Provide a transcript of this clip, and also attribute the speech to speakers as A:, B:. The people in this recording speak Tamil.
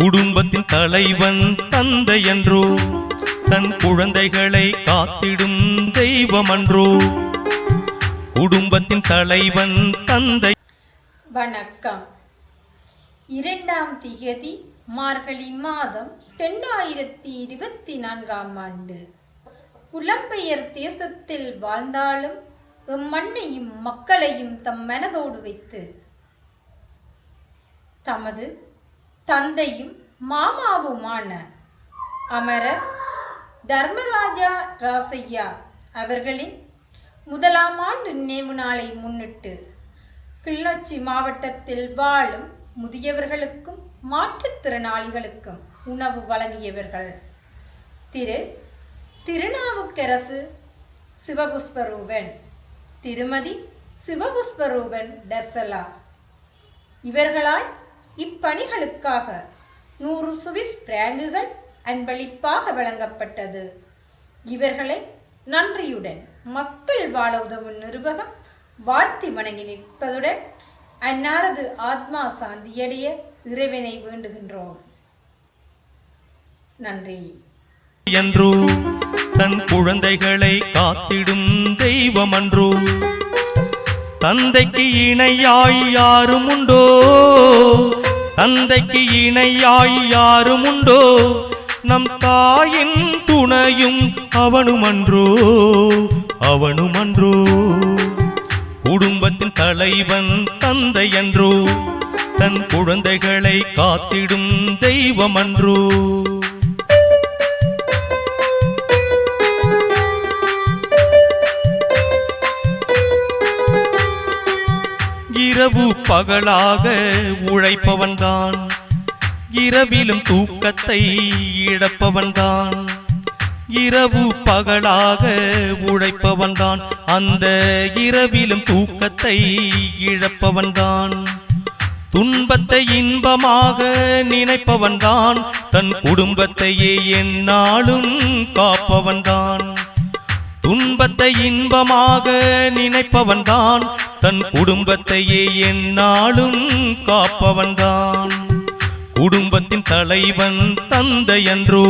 A: குடும்பத்தின் தலைவன் தந்தை என்றோ தன் குழந்தைகளை காத்திடும் தெய்வம் என்றோ குடும்பத்தின் தலைவன் தந்தை.
B: வணக்கம். இரண்டாம் திகதி மார்கழி மாதம் இரண்டாயிரத்தி இருபத்தி நான்காம் ஆண்டு. புலம்பெயர் தேசத்தில் வாழ்ந்தாலும் எம் மண்ணையும் மக்களையும் தம் மனதோடு வைத்து தமது தந்தையும் மாமாவுமான அமரர் தர்மராஜா ராசையா அவர்களின் முதலாம் ஆண்டு நினைவு நாளை முன்னிட்டு கிளிநொச்சி மாவட்டத்தில் வாழும் முதியவர்களுக்கும் மாற்றுத்திறனாளிகளுக்கும் உணவு வழங்கியவர்கள். திரு. திருநாவுக்கரசு சிவபுஷ்பரூபன் திருமதி சிவபுஷ்பரூபன் டர்சலா இவர்களால் இப்பணிகளுக்காக நூறு சுவிஸ் பிராங்குகள் அன்பளிப்பாக வழங்கப்பட்டது. இவர்களை நன்றியுடன் மக்கள் வாழ உதவும் நிர்வாகம் வாழ்த்தி வணங்கி நிற்பதுடன் அன்னாரது ஆத்மா சாந்தியடைய இறைவனை வேண்டுகின்றோம். நன்றி.
A: என்றோ தன் குழந்தைகளை காத்திடும் தெய்வம் அன்றோ தந்தைக்கு இணையாய் யாரும் உண்டோ தந்தைக்கு இணையாய் யாரும் உண்டோ நம் தாயின் துணையும் அவனுமன்றோ? அவனுமன்றோ? குடும்பத்தின் தலைவன் தந்தை என்றோ தன் குழந்தைகளை காத்திடும் தெய்வமன்றோ? இரவு பகலாக உழைப்பவன்தான். இரவிலும் தூக்கத்தை இழப்பவன்தான். இரவு பகலாக உழைப்பவன்தான். அந்த இரவிலும் தூக்கத்தை இழப்பவன்தான். துன்பத்தை இன்பமாக நினைப்பவன்தான். தன் குடும்பத்தையே எந்நாளும் காப்பவன்தான். துன்பத்தை இன்பமாக நினைப்பவன்தான். தன் குடும்பத்தையே எந்நாளும் காப்பவன்தான். குடும்பத்தின் தலைவன் தந்தை என்றோ